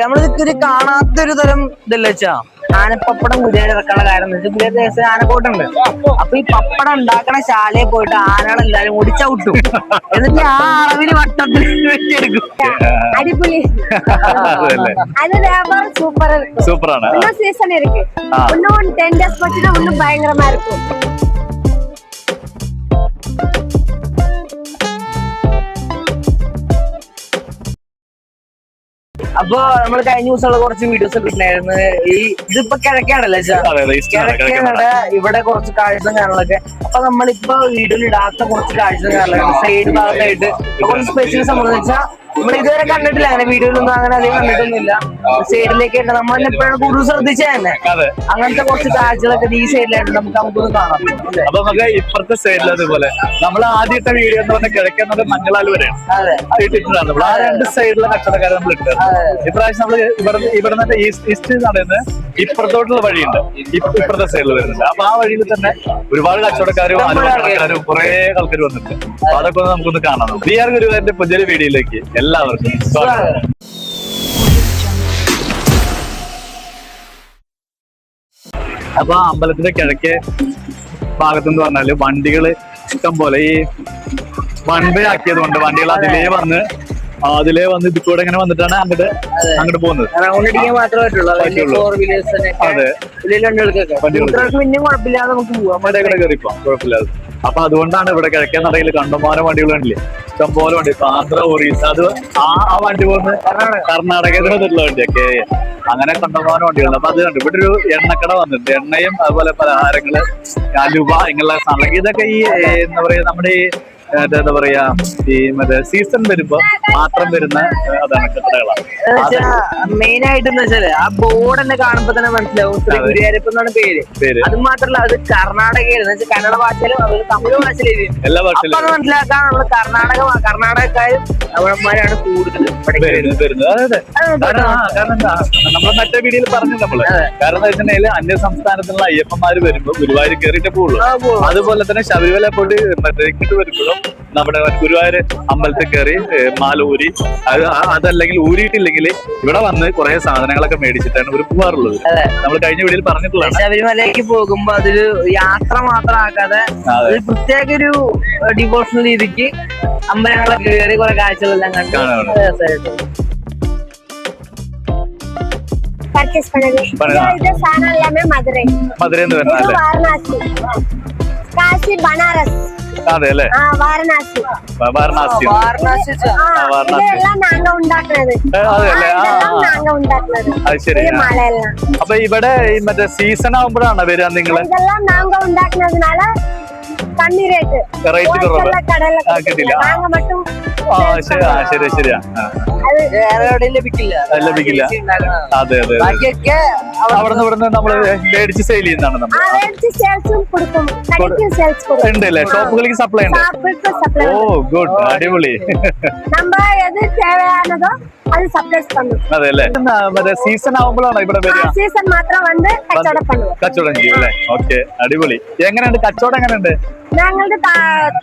നമ്മൾ കാണാത്തൊരു തരം ഇതല്ലേ വെച്ചാ? ആനപ്പപ്പടം കുതിരയുടെ ഇറക്കാനുള്ള കാരണം വെച്ചാൽ കുതിര ദിവസം ആനക്കോട്ടുണ്ട്. അപ്പൊ ഈ പപ്പടം ഉണ്ടാക്കണ ശാലയിൽ പോയിട്ട് ആനകളെല്ലാരും എല്ലാരും എന്നിട്ട് ആ അളവിന് വട്ടത്തിൽ വെച്ചെടുക്കും. അടിപൊളി. സൂപ്പർ സൂപ്പറാണ്. സീസൺ ഒന്നും ഭയങ്കരമായിരിക്കും. അപ്പൊ നമ്മൾ കഴിഞ്ഞ ദിവസമുള്ള കുറച്ച് വീഡിയോസ് ഒക്കെ ഇട്ടുണ്ടായിരുന്നു ഈ ഇതിപ്പോ കിഴക്കാണല്ലേ കിഴക്കാനട ഇവിടെ കുറച്ച് കാഴ്ച കാണലൊക്കെ അപ്പൊ നമ്മളിപ്പോ വീഡിയോയിൽ ഇടാത്ത കുറച്ച് കാഴ്ച കാണലൊക്കെ സൈഡ് ഭാഗത്തായിട്ട് കുറച്ച് സ്പെഷ്യൽ സംഭവം വെച്ചാൽ നമ്മൾ ഇതുവരെ കണ്ടിട്ടില്ല. അങ്ങനെ വീഡിയോയിലൊന്നും അങ്ങനെ അധികം കണ്ടിട്ടൊന്നുമില്ല. സൈഡിലേക്ക് നമ്മൾ എപ്പോഴാണ് കൂടുതൽ ശ്രദ്ധിച്ചത് തന്നെ. അങ്ങനത്തെ കുറച്ച് കാഴ്ചകളൊക്കെ ഈ സൈഡിലായിട്ട് നമുക്ക് നമുക്കൊന്ന് കാണാം? അപ്പൊ നമുക്ക് ഇപ്പുറത്തെ സൈഡിൽ അതുപോലെ. നമ്മൾ ആദ്യത്തെ വീഡിയോ എന്ന് പറഞ്ഞാൽ കിഴക്കുന്നത് മംഗളാൽ വരെയാണ് നമ്മൾ ആ രണ്ട് സൈഡിലെ കച്ചവടക്കാരെ നമ്മൾ ഇട്ടത് ഇപ്രാവശ്യം നമ്മൾ ഇവിടെ ഇവിടെ നിന്ന് ഈസ്റ്റ് നടന്ന് ഇപ്പുറത്തോട്ടുള്ള വഴിയുണ്ട്. ഇപ്പ- ഇപ്പുറത്തെ സൈഡിൽ വരുന്നുണ്ട്. അപ്പൊ ആ വഴിയിൽ തന്നെ ഒരുപാട് കച്ചവടക്കാരും ആലുവക്കാരും കുറെ ആൾക്കാർ വന്നിട്ടുണ്ട്. അപ്പൊ അതൊക്കെ ഒന്ന് നമുക്കൊന്ന് കാണാം. ബി ആർ ഗുരുവായൂരിന്റെ പുതിയ വീഡിയോയിലേക്ക് എല്ലാവർക്കും സ്വാഗതം. അപ്പൊ അമ്പലത്തിന്റെ കിഴക്കേ ഭാഗത്തെന്ന് പറഞ്ഞാൽ വണ്ടികൾ ഇഷ്ടം പോലെ ഈ വൺവേ ആക്കിയത് കൊണ്ട് വണ്ടികൾ അതിലേ വന്ന് അതിലേ വന്ന് ഇത് കൂടെ ഇങ്ങനെ വന്നിട്ടാണ് അങ്ങോട്ട് അങ്ങോട്ട് പോകുന്നത് അതെ. വണ്ടികൾക്ക്. കുഴപ്പമില്ലാതെ നമുക്ക് പോവാം. കുഴപ്പമില്ലാതെ. അപ്പൊ അതുകൊണ്ടാണ് ഇവിടെ കിഴക്കേ നടയിൽ കണ്ടമാന വണ്ടികൾ കണ്ടില്ലേ? ഇഷ്ടംപോലെ വണ്ടി. ഇപ്പൊ ആന്ധ്ര ഒറീസ അത് ആ ആ വണ്ടി പോകുന്ന കർണാടകയിൽ വന്നിട്ടുള്ള വണ്ടിയൊക്കെ. അങ്ങനെ കണ്ടമാന വണ്ടികളുണ്ട് അപ്പൊ അത് കണ്ടു. ഇവിടെ ഒരു എണ്ണക്കട വന്നിട്ടുണ്ട്. എണ്ണയും അതുപോലെ പലഹാരങ്ങൾ അലുവ ഇങ്ങനെയുള്ള സാധനങ്ങൾ ഇതൊക്കെ ഈ എന്താ പറയാ നമ്മുടെ ഈ എന്താ പറയാ ഈ മറ്റേ സീസൺ വരുമ്പോ മാത്രം വരുന്ന അതാണ് കടകളാണ് മെയിൻ ആയിട്ട് എന്ന് വെച്ചാൽ ആ ബോർഡ് തന്നെ കാണുമ്പോ തന്നെ മനസ്സിലാവും. ശ്രീ അതെ. എന്നാണ് പേര്. അത് മാത്രല്ല അത് കർണാടകയിൽ എന്ന് വെച്ചാൽ കന്നഡ ഭാഷയിലും തമിഴ് ഭാഷയിലും എല്ലാ ഭാഷയിലും അത് മനസ്സിലാക്കാൻ നമ്മൾ കർണാടക കർണാടകക്കാരും തമിഴന്മാരാണ് കൂടുതൽ നമ്മളെ നമ്മൾ മറ്റേ വീഡിയോയിൽ പറഞ്ഞു നമ്മൾ. കാരണം എന്താ വെച്ചിട്ടുണ്ടെങ്കിൽ അന്യ സംസ്ഥാനത്തുള്ള അയ്യപ്പന്മാര് വരുമ്പോ ഗുരുവായൂർ കയറിയിട്ട് പോകുള്ളൂ അതുപോലെ തന്നെ ശബരിമല പോയിട്ട് മറ്റേ വരുമ്പോഴും നമ്മുടെ ഗുരുവായൂർ അമ്പലത്തിൽ കയറി ഏ, മാല ഊരി അത് ആ- അതല്ലെങ്കിൽ ഊരിയിട്ടില്ലെങ്കിൽ ഇവിടെ വന്ന് കുറെ സാധനങ്ങളൊക്കെ മേടിച്ചിട്ടാണ് ഇവർ പോകാറുള്ളത് അതെ. നമ്മൾ കഴിഞ്ഞ വീഡിയോയിൽ പറഞ്ഞിട്ടുള്ളതാണ് ശബരിമലയ്ക്ക് പോകുമ്പോ അതൊരു യാത്ര മാത്രം ആക്കാതെ അതെ. ഒരു പ്രത്യേക ഒരു ഡിവോഷണൽ രീതിക്ക് അമ്പലങ്ങളൊക്കെ കയറി കുറെ കാഴ്ചകളെല്ലാം കണ്ട് കാണാം. രസമായിട്ട് பர்ச்சேஸ் பண்ணது பண்ணதா? இது- இது சாணம் எல்லாமே மதுரை മധുരയിൽ നിന്ന് വരുന്ന இது അല്ലേ வாரணாசி காசி பனாரஸ் അതെ അല്ലേ വാരണാസി. വാരണാസി. വാരണാസി അപ്പൊ ഇവിടെ മറ്റേ സീസൺ ആവുമ്പോഴാണ് വരിക നിങ്ങൾ? ഇതെല്ലാം റേറ്റ് കിട്ടില്ല. ആ ശരി ആ ശരി ശരിയാ ലഭിക്കില്ല. അതെ അതെ അവിടെ നിന്ന് ഇവിടെ നമ്മൾ മേടിച്ച് സെയിൽ ചെയ്യുന്നതാണ് നമ്മൾ ഉണ്ട്. അല്ലേ ഷോപ്പുകളിലേക്ക് സപ്ലൈ ഉണ്ട്. ഓ ഗുഡ് അടിപൊളി. അതെല്ലേ മറ്റേ സീസൺ ആവുമ്പോഴാണോ ഇവിടെ സീസൺ മാത്രം വന്ന് കച്ചവടം കച്ചവടം ചെയ്യും അല്ലേ? ഓക്കെ അടിപൊളി. എങ്ങനെയുണ്ട്? കച്ചവടം എങ്ങനെയുണ്ട്? ഞങ്ങളുടെ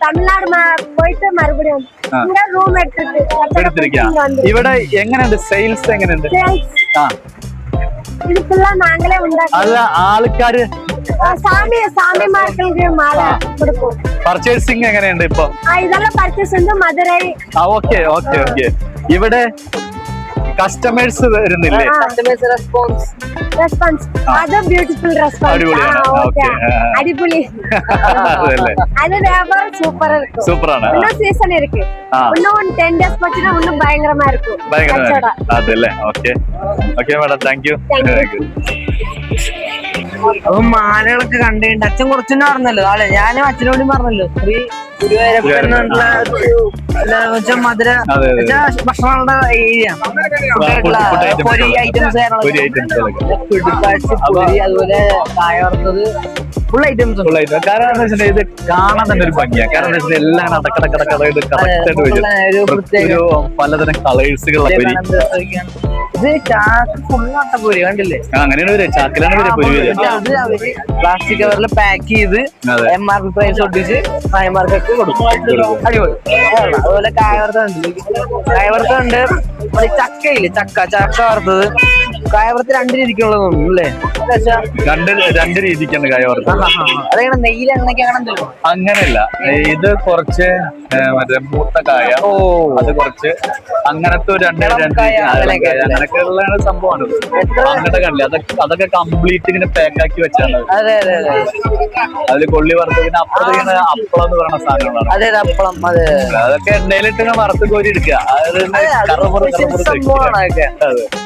തമിഴ്നാട് പോയിട്ട് മറുപടിയും റൂം എടുത്തിട്ട് ഇവിടെ എങ്ങനെയുണ്ട്? സെയിൽസ് എങ്ങനെയുണ്ട്? അല്ല ആൾക്കാര് சாமி சாமி மார்களுக்கு மாலை கொடுப்போம் പർച്ചേസിങ് എങ്ങനെയുണ്ട് ഇപ്പൊ ஆ, இதெல்லாம் பர்ச்சேஸ் வந்து மதுரை ആ ഓക്കെ ഓക്കെ ഓക്കെ ഇവിടെ കസ്റ്റമേഴ്സ് വരുന്നില്ലേ കസ്റ്റമേഴ്സ് റെസ്പോൺസ് ரெஸ்பான்ஸ் அது பியூட்டிஃபுல் ரெஸ்பான்ஸ் அடிபொலியான, ஓகே okay. அடிபுலி അതല്ലേ அது வியாபாரம் சூப்பரா இருக்கும் സൂപ്പറാണ് இன்னும் சீசன் இருக்கு ആ இன்னும் டென் டேஸ் போச்சுன்னா இன்னும் பயங்கரமா இருக்கும் ഭയങ്കര കച്ചവടം. അതല്ലേ okay okay madam thank you Thank you. അപ്പൊ മാലകളൊക്കെ കണ്ടുകൊണ്ട് അച്ഛൻ കുറച്ചൊന്നും പറഞ്ഞല്ലോ അല്ലെ ഞാനും അച്ഛനോടും പറഞ്ഞല്ലോ. ശ്രീ ഗുരുവായൂരപ്പൻ എന്നുള്ള ഒരു മധുര ഭക്ഷണങ്ങളുടെ ഏരിയ. പൊരി ഐറ്റംസ് പൊരി അതുപോലെ കായ വറുത്തത്. ഫുൾ ഐറ്റംസ് ഫുൾ ഐറ്റംസ് കാരണം എന്താ വെച്ചിട്ടുണ്ടെങ്കിൽ ഇത് കാണാൻ തന്നെ ഒരു ഭംഗിയാണ് കാരണം എന്താ വെച്ചാൽ എല്ലാം അടക്കടക്കടക്കടയിട്ട് കറക്റ്റ് ആയിട്ട് ഒരു പലതരം കളേഴ്സുകളൊക്കെ. ഇത് ചാക്ക് ഫുള്ളാട്ട പൊരി കണ്ടില്ലേ? അങ്ങനെയാണ് വരെ ചാക്കിലാണ് വരെ പൊരി അവർ പ്ലാസ്റ്റിക് കവറിൽ പാക്ക് ചെയ്ത്. എം ആർ പി പ്രൈസ് ഒട്ടിച്ച് ഭായിമാർക്ക് അടിപൊളി. കൊള്ളാം. അതുപോലെ കായവർത്തം ഉണ്ട് കായവർത്തം ഉണ്ട് ചക്കയില്ലേ? ചക്ക. ചക്ക വറുത്തത്. കായവറുത്ത് രണ്ട് രീതിക്കുള്ളത് തോന്നുന്നു അല്ലേ? രണ്ട് രണ്ട് രീതിക്കാണ് കായവർത്ത്. അതെങ്ങനെ നെയ്യിൽ എണ്ണയ്ക്ക് അങ്ങനെ അങ്ങനെയല്ല. ഇത് കുറച്ച് മറ്റേ മൂത്ത കായ. ഓ. അത് കുറച്ച് അങ്ങനത്തെ ഒരു രണ്ട് അങ്ങനെയൊക്കെയുള്ള സംഭവമാണ് അങ്ങനത്തെ കണ്ടില്ല അതൊക്കെ അതൊക്കെ കംപ്ലീറ്റ് ഇങ്ങനെ പാക്കാക്കി വെച്ചാണ്. അതെ അതെ അതെ. അതിൽ കൊള്ളി വറുത്തതിന് അപ്പുറത്ത് ഇങ്ങനെ അപ്പളം എന്ന് പറയുന്ന സാധനങ്ങളാണ്. അതെ അതെ അപ്പളം. അതെ. അതൊക്കെ എണ്ണയിലിട്ട് ഇങ്ങനെ വറുത്ത് കോരി എടുക്കുക.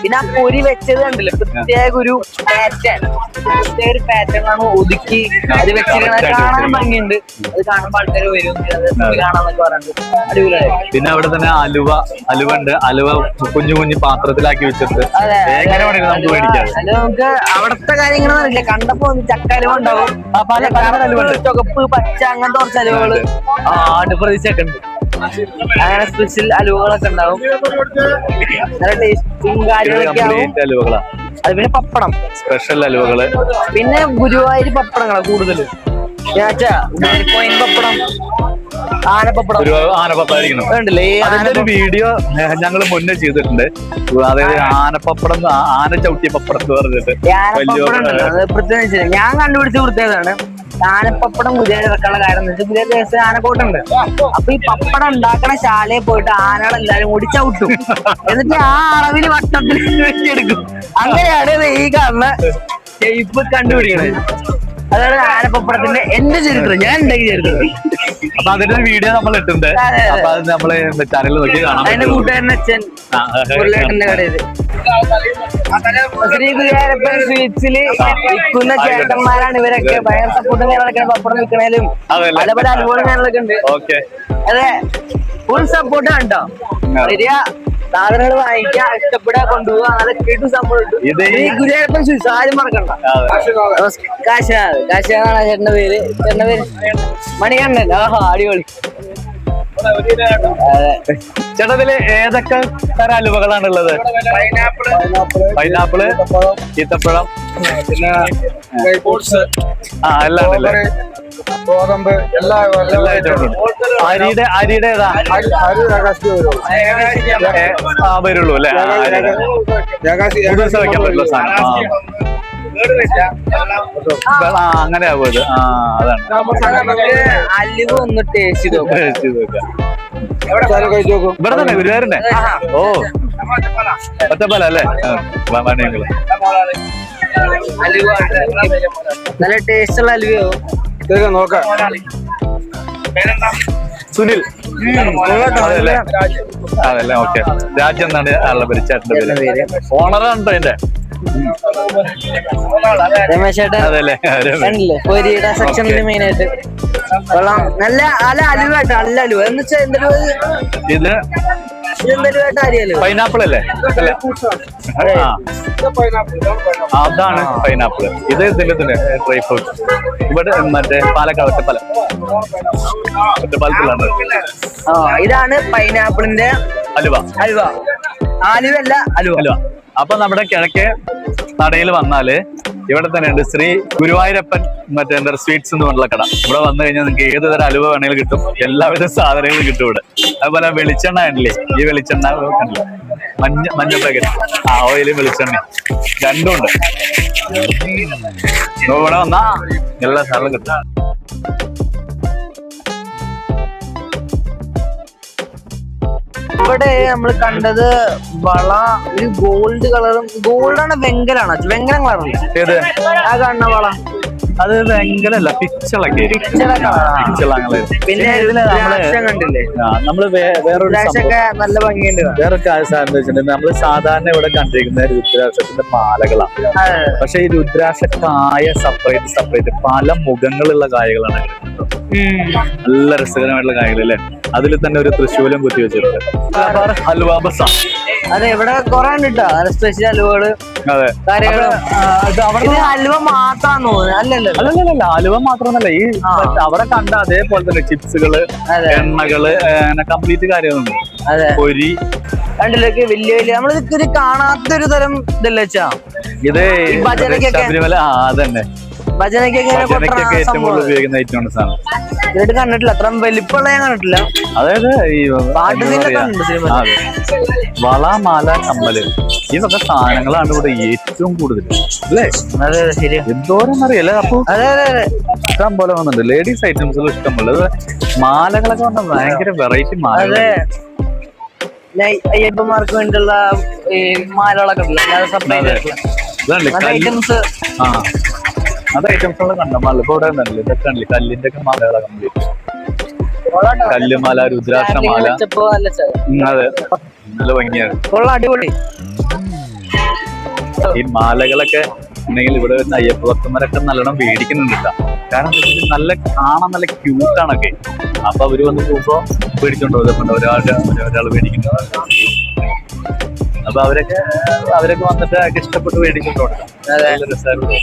പിന്നെ ആ പൊരി വെച്ചത് കണ്ടില്ല? പ്രത്യേക ഒരു പാറ്റേൺ പ്രത്യേക ഒരു പാറ്റേൺ ആണ് ഒതുക്കി അത് വെച്ചിരിക്കുന്നത്. കാണാൻ. ഭംഗിയുണ്ട്. അത് കാണുമ്പോൾ ആൾക്കാർ വരും. അത് കാണാന്നൊക്കെ പറഞ്ഞിട്ട്. അടിപൊളിയായി. പിന്നെ അവിടെ തന്നെ അലുവ അലുവ ഉണ്ട്. അലുവ കുഞ്ഞു കുഞ്ഞു പാത്രത്തിലാക്കി വെച്ചിട്ട് എങ്ങനെ വേണമെങ്കിലും നമുക്ക് മേടിക്കാം. അല്ല നമുക്ക് അവിടുത്തെ കാര്യങ്ങളൊന്നും അറിയില്ല. കണ്ടപ്പോ ചക്ക അലുവ ഉണ്ടാവും. പല അലുവ ചുവപ്പ് പച്ച അങ്ങനത്തെ കുറച്ച് അലുവകൾ ആ പ്രതീക്ഷയൊക്കെ ഉണ്ട്. അങ്ങനെ സ്പെഷ്യൽ അലുവകളൊക്കെ ഉണ്ടാവും. നല്ല ടേസ്റ്റും കാര്യങ്ങളൊക്കെ ആവും. അത് പിന്നെ പപ്പടം. സ്പെഷ്യൽ അലുവകൾ. പിന്നെ ഗുരുവായൂർ പപ്പടങ്ങളാ കോയിൻ പപ്പടം ആനപ്പപ്പടം. അതിന്റെ ഒരു വീഡിയോ ഞങ്ങൾ മുന്നേ ചെയ്തിട്ടുണ്ട്. അതായത് ആനപ്പപ്പടം ആന ചവിട്ടിയ പപ്പടം എന്ന് പറഞ്ഞിട്ട്. ഞാൻ കണ്ടുപിടിച്ച പ്രത്യേകതയാണ് ആനപ്പപ്പടം ഗുരുവായൂർ ഇറക്കാനുള്ള കാര്യം എന്ന് വെച്ചാൽ ഗുരുവായൂർ ദേശം ആനക്കോട്ടുണ്ട്. അപ്പൊ ഈ പപ്പടം ഉണ്ടാക്കണ ശാലയിൽ പോയിട്ട് ആനകളെല്ലാരും കൂടി ചവിട്ടും. എന്നിട്ട് ആ അളവിൽ വട്ടത്തിൽ വെച്ചെടുക്കും. അങ്ങനെയാണ് ഈ കാണുന്ന ഷേപ്പ് കണ്ടുപിടിക്കണത്. അതാണ് ആനപ്പപ്പടത്തിന്റെ എന്റെ ചരിത്രം. ഞാൻ ഉണ്ടാക്കി ചരിത്രം. അപ്പൊ അതിന്റെ വീഡിയോ നമ്മൾ ഇട്ടുണ്ട്. അപ്പൊ അത് നമ്മൾ ചാനലിൽ നോക്കി കാണാം എന്റെ കൂട്ടുകാരൻ അച്ഛൻ. കടയിൽ ശ്രീ ഗുരുവായൂരപ്പൻ സ്വീറ്റ്സിൽ വിൽക്കുന്ന ചേട്ടന്മാരാണ് ഇവരൊക്കെ ഭയങ്കര സപ്പോർട്ട് കാര്യങ്ങളൊക്കെ പപ്പടം വിൽക്കണേലും? പല പല അനുഭവം കാര്യങ്ങളൊക്കെ ഉണ്ട്. ഓക്കെ. അതെ ഫുൾ സപ്പോർട്ട് കണ്ടോ ശരിയാ സാധനങ്ങൾ വാങ്ങിക്കുക ഇഷ്ടപ്പെടാ കൊണ്ടുപോവുക അതൊക്കെ കേട്ടു ഈ ഗുരുവായൂരപ്പൻ സ്വീറ്റ്സ് ആരും മറക്കണ്ട. കാശാദ് കാശാദാണ് ചേട്ടന്റെ പേര്. ചേട്ടന്റെ പേര് മണികണ്ണൻ ആഹാ അടിപൊളി. ചേട്ടാ ഇതിൽ ഏതൊക്കെ തരം അലുവകളാണ് ഉള്ളത് പൈനാപ്പിൾ ഈത്തപ്പഴം പിന്നെ ഫ്രൂട്ട്സ് ആ എല്ലാം ഉണ്ടല്ലേ ഗോതമ്പ് എല്ലാ എല്ലാ ഐറ്റവും ഉണ്ട്. അരിയുടെ അരിയുടെ ഏതാ? വരുള്ളൂ അല്ലേ? വെക്കാൻ പറ്റുള്ള സാധനം. അങ്ങനെ ആവും ഇത് ആ അതാണ്. അലിവ് ഒന്ന് ടേസ്റ്റ് ചെയ്ത് ടേസ്റ്റ് ചെയ്ത് നോക്കാം. ഇവിടെ തന്നെ ഗുരുവായൂരിന്റെ ഓ. ഒറ്റപ്പാല അല്ലേ. അലുവ നല്ല ടേസ്റ്റ് ഉള്ള അലുവയോ നോക്കാം. സുനിൽ. അതല്ലേ? അതല്ലേ ഓക്കെ. രാജ്യം എന്നാണ് ആളുടെ പേര് ചേട്ടന്റെ പേര്. ഓണറാണ് അതിന്റെ രമേശ് ചേട്ടൻ അതല്ലേ. രമേശ്. സെക്ഷനിൽ മെയിൻ ആയിട്ട്. കൊള്ളാം. നല്ല നല്ല അലുവ നല്ല അലുവ. എന്ന് വെച്ചാൽ എന്തൊരു ഇത് ഇതെന്തൊരു കേട്ടോ അരിയല്ലോ പൈനാപ്പിൾ അല്ലേ? അതാണ് പൈനാപ്പിൾ ഇത് ഇതിന്റെ തന്നെ ഡ്രൈ ഫ്രൂട്ട് ഇവിടെ മറ്റേ പാലക്കാട് ഒറ്റപ്പാലം ഒറ്റപ്പാലത്തിലാണ് ആ ഇതാണ് പൈനാപ്പിളിന്റെ അലുവ. അലുവ. ആലുവല്ല അലുവ. അലുവ. അപ്പൊ നമ്മുടെ കിഴക്കേ നടയിൽ വന്നാൽ ഇവിടെ തന്നെ ഉണ്ട് ശ്രീ ഗുരുവായൂരപ്പൻ മറ്റേ എന്താ സ്വീറ്റ്സ് എന്ന് പറഞ്ഞുള്ള കട. ഇവിടെ വന്നു കഴിഞ്ഞാൽ നിങ്ങൾക്ക് ഏത് തരം അലുവ വേണമെങ്കിലും കിട്ടും. എല്ലാവിധ സാധനങ്ങളും കിട്ടും ഇവിടെ. അതുപോലെ വെളിച്ചെണ്ണ ഉണ്ടല്ലേ ഈ വെളിച്ചെണ്ണ കണ്ടില്ല? മഞ്ഞ മഞ്ഞ പാക്കറ്റ് ആ ഓയിലും വെളിച്ചെണ്ണ രണ്ടും ഉണ്ട്. ഇവിടെ വന്നാ എല്ലാ സാധനങ്ങളും കിട്ടും. ഇവിടെ നമ്മൾ കണ്ടത് വള ഒരു ഗോൾഡ് കളറും ഗോൾഡാണ് വെങ്കലാണ്. വെങ്കലം കളറല്ലേ ആ കാണുന്ന വള. അത് വെങ്കലല്ല പിച്ചളൊക്കെ. പിച്ചളങ്ങൾ. പിന്നെ ഇതിൽ നമ്മൾ നമ്മൾ വേറൊരു നല്ല ഭംഗിയുണ്ട്. വേറൊരു സാധനം വെച്ചിട്ടുണ്ടെങ്കിൽ നമ്മൾ സാധാരണ ഇവിടെ കണ്ടിരിക്കുന്ന രുദ്രാക്ഷത്തിന്റെ മാലകളാണ്. പക്ഷെ ഈ രുദ്രാക്ഷ കായ സെപ്പറേറ്റ് സെപ്പറേറ്റ് പല മുഖങ്ങളുള്ള കായകളാണ്. നല്ല രസകരമായിട്ടുള്ള കായകൾ അല്ലേ? അതിൽ തന്നെ ഒരു തൃശ്ശൂലം കുത്തി വെച്ചിട്ടുണ്ട്. ഹൽവാബസ ഹൽവ ബസ അതെ ഇവിടെ കൊറേ ഉണ്ട് നല്ല സ്പെഷ്യൽ അലുവകൾ അതെ. ഇത് അവിടെ ഇത് അലുവ മാത്രാന്ന് തോന്നുന്നു. അല്ലല്ലോ അല്ലല്ല അലുവ മാത്രമൊന്നല്ല ഈ ആ. അവിടെ കണ്ട അതേപോലെ തന്നെ ചിപ്സുകൾ അതെ. എണ്ണകൾ കംപ്ലീറ്റ് കാര്യങ്ങളുണ്ട്. അതെ. പൊരി. കണ്ടിലേക്ക് വലിയ വലിയ നമ്മൾ ഇത് കാണാത്തൊരു തരം ഇതല്ലേ വെച്ചാ? ഇത് ഈ ശബരിമല ആ അതന്നെ. ഭജനയ്ക്കൊക്കെ ഏറ്റവും കൂടുതൽ ഉപയോഗിക്കുന്ന ഐറ്റമാണ് സാധനം. ഇതായിട്ട് കണ്ടിട്ടില്ല. അത്ര വലിപ്പമുള്ള ഞാൻ കണ്ടിട്ടില്ല. അതായത് ഈ. ആ. വള മാല കമ്മൽ. ഈ വക സാധനങ്ങളാണ് ഇവിടെ ഏറ്റവും കൂടുതൽ. അല്ലേ? എന്തോരം അറിയല്ലേ. അപ്പൊ ഇഷ്ടം പോലെ വന്നിട്ടുണ്ട്. ലേഡീസ് ഐറ്റംസ് ഇഷ്ടം പോലെ മാലകളൊക്കെ വന്ന ഭയങ്കര വെറൈറ്റി മാല അയ്യപ്പന്മാർക്ക് വേണ്ടിയുള്ള മാലകളൊക്കെ ഉണ്ടല്ലോ ഐറ്റംസ് സെപ്പറേറ്റ് അതെ. ഐറ്റംസ് ഐറ്റംസുകൾ കണ്ട? മാല ഇപ്പൊ ഇവിടെ നല്ല ഇതൊക്കെ ഉണ്ടല്ലേ കല്ലിന്റെ ഒക്കെ മാലകളൊക്കെ കംപ്ലീറ്റ് കല്ലുമാല രുദ്രാക്ഷമാല. അതെ. നല്ല ഭംഗിയാണ്. അടിപൊളി. ഈ മാലകളൊക്കെ ഉണ്ടെങ്കിൽ ഇവിടെ വരുന്ന അയ്യപ്പ ഭക്തന്മാരൊക്കെ നല്ലോണം പേടിക്കുന്നുണ്ട്. കാരണം നല്ല കാണാൻ നല്ല ക്യൂട്ടാണൊക്കെ അപ്പൊ അവർ വന്ന് പോകുമ്പോ പേടിച്ചുണ്ടോ ഇതൊക്കെ ഒരാളുടെ ഒരാൾ മേടിക്കുന്നത് അപ്പൊ അവരൊക്കെ അവരൊക്കെ വന്നിട്ട് അവർക്ക് ഇഷ്ടപ്പെട്ട് മേടിച്ചോണ്ട് കൊടുക്കാം നല്ല രസമായിരുന്നു.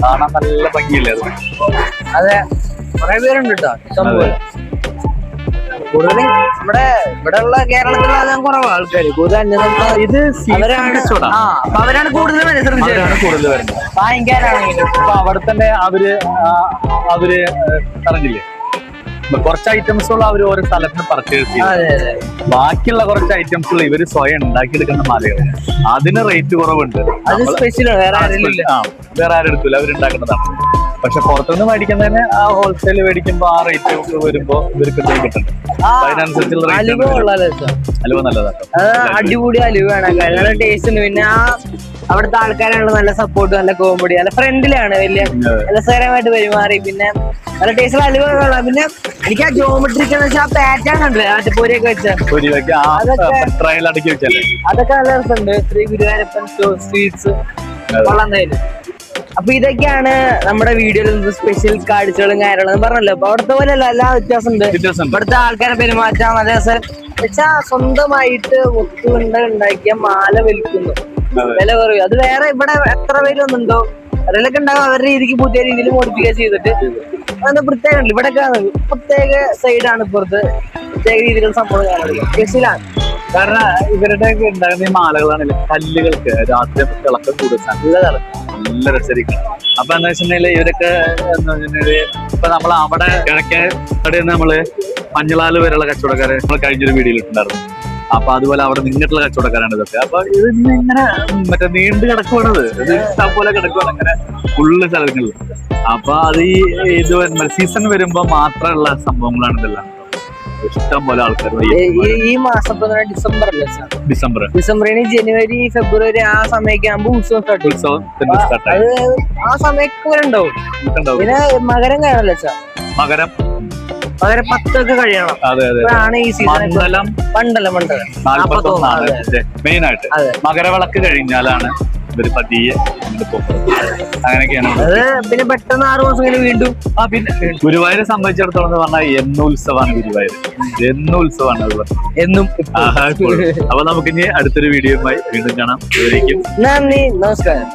കാണാൻ നല്ല ഭംഗിയില്ലേ അത്? അതെ. കുറെ പേരുണ്ട് കേട്ടോ ഇഷ്ടംപോലെ കൂടുതലും ഇവിടെ ഇവിടെ ഉള്ള കേരളത്തിലുള്ള കുറവാ ആൾക്കാർ കൂടുതൽ ഇത് അവരാണ് ആ അപ്പൊ അവരാണ് കൂടുതൽ അവരാണ് കൂടുതൽ വരുന്നത്. അപ്പൊ അവിടെ തന്നെ അവർ അവർ പറഞ്ഞില്ലേ കുറച്ച് ഐറ്റംസുകൾ അവർ ഓരോ സ്ഥലത്ത് പർച്ചേസ് ചെയ്യും. ബാക്കിയുള്ള കുറച്ച് ഐറ്റംസുകൾ ഇവർ സ്വയം ഉണ്ടാക്കിയെടുക്കുന്ന മാലകൾ. അതിന് റേറ്റ് കുറവുണ്ട്. വേറെ ആരും എടുക്കില്ല അവരുണ്ടാക്കുന്നതാണ് പക്ഷെ പുറത്തുനിന്ന് മേടിക്കുന്നതിന് ആ ഹോൾസെയിൽ മേടിക്കുമ്പോ ആ റേറ്റ് ഒക്കെ വരുമ്പോ ഇവർക്ക് കിട്ടുന്നുണ്ട് അതിനനുസരിച്ചുള്ള അലുവ നല്ലതാണ് അടിപൊളി അലുവയാണ് കാര്യം നല്ല ടേസ്റ്റ് ഉണ്ട്. പിന്നെ ആ അവിടുത്തെ ആൾക്കാരാണല്ലോ നല്ല സപ്പോർട്ട് നല്ല കോമഡി നല്ല ഫ്രണ്ടിലാണ് വലിയ രസകരമായിട്ട് പെരുമാറി. പിന്നെ നല്ല ടേസ്റ്റ് അലുവ പിന്നെ എനിക്ക് ആ ജോമെട്രിക് എന്ന് വെച്ചാൽ ആ പാറ്റേൺ ഉണ്ട് അടിപൊളിയൊക്കെ വെച്ച. അതൊക്കെ- അതൊക്കെ നല്ല രസമുണ്ട്. ശ്രീ ഗുരുവായൂരപ്പൻ സ്വീറ്റ്സ് കൊള്ളാൻ തരും. അപ്പൊ ഇതൊക്കെയാണ് നമ്മുടെ വീഡിയോയിൽ സ്പെഷ്യൽ കാഴ്ചകളും കാര്യങ്ങളും പറഞ്ഞല്ലോ. അപ്പൊ അവിടുത്തെ പോലെ അല്ല എല്ലാ വ്യത്യാസമുണ്ട്. ഇവിടുത്തെ ആൾക്കാരെ പെരുമാറ്റം അതേ വെച്ചാ സ്വന്തമായിട്ട് ഒത്തുകൊണ്ട് ഉണ്ടാക്കിയ മാല വലിക്കുന്നു. വില കുറവ്. അത് വേറെ ഇവിടെ എത്ര പേര് വന്നുണ്ടോ അതിലൊക്കെ ഉണ്ടാവും. അവരുടെ രീതിക്ക് പുതിയ രീതിയിൽ മോഡിഫിക്കേഷൻ ചെയ്തിട്ട്. അതൊന്ന് പ്രത്യേകം ഇവിടെ ഇവിടെ പ്രത്യേക സൈഡാണ് ഇപ്പുറത്ത്. പ്രത്യേക രീതിയിലുള്ള സംഭവം കാണുന്നത് സ്പെഷ്യലാണ് കാരണം ഇവരുടെ ഒക്കെ ഉണ്ടാകുന്ന ഈ കല്ലുകൾക്ക് രാത്രി തിളക്കം കൂടുതൽ തിളക്കം. നല്ല രസരിക്കും അപ്പൊ എന്താ വെച്ചിട്ടുണ്ടെങ്കിൽ ഇവരൊക്കെ എന്താ വെച്ചിട്ടുണ്ടെങ്കിൽ ഇപ്പൊ നമ്മൾ അവിടെ കിഴക്കേ അവിടെ നമ്മൾ മഞ്ഞളാൽ വരെയുള്ള കച്ചവടക്കാരെ നമ്മൾ കഴിഞ്ഞൊരു വീഡിയോയിൽ ഇട്ടുണ്ടായിരുന്നു അപ്പൊ അതുപോലെ അവിടെ നിന്നിട്ടുള്ള കച്ചവടക്കാരാണ് ഇതൊക്കെ. അപ്പൊ ഇത് ഇങ്ങനെ മറ്റേ നീണ്ടു കിടക്കുവാണത്. ഇത് ഇഷ്ടം പോലെ കിടക്കുവാണ് അങ്ങനെ ഫുള്ള് സ്ഥലങ്ങളിൽ അപ്പൊ അത് ഈ ഇത് സീസൺ വരുമ്പോ മാത്രമുള്ള സംഭവങ്ങളാണ് ഇതെല്ലാം. ഇഷ്ടം പോലെ ആൾക്കാർ ഈ- മാസം ഡിസംബർ അല്ലേ സാർ ഡിസംബർ ഡിസംബറിന് ജനുവരി ഫെബ്രുവരി ആ സമയമൊക്കെ ആകുമ്പോൾ ഉത്സവം സ്റ്റാർട്ട് ഉത്സവം അത് ആ സമയമൊക്കെ വരെ ഉണ്ടാവും. പിന്നെ മകരം കഴിയണല്ലോ സാർ മകരം. മകരം പത്തൊക്കെ കഴിയണം. അതെ അതെ അപ്പോഴാണ് ഈ സീസൺ മണ്ഡലം. മണ്ഡലം. നാൽപ്പത്തി ഒന്നാണ് മെയിൻ ആയിട്ട്. മകരവിളക്ക് കഴിഞ്ഞാലാണ് ഇവർ പതിയെ അങ്ങനെയൊക്കെയാണ് പിന്നെ പെട്ടെന്ന് ആറു മാസം കഴിഞ്ഞ് വീണ്ടും ആ പിന്നെ ഗുരുവായൂരെ സംബന്ധിച്ചിടത്തോളം എന്ന് പറഞ്ഞാൽ എന്നുത്സവമാണ് ഗുരുവായൂർ. എന്നുത്സവമാണ് അത്. എന്നും. അപ്പൊ നമുക്ക് ഇനി അടുത്തൊരു വീഡിയോയുമായി വീണ്ടും കാണാം. നന്ദി നമസ്കാരം.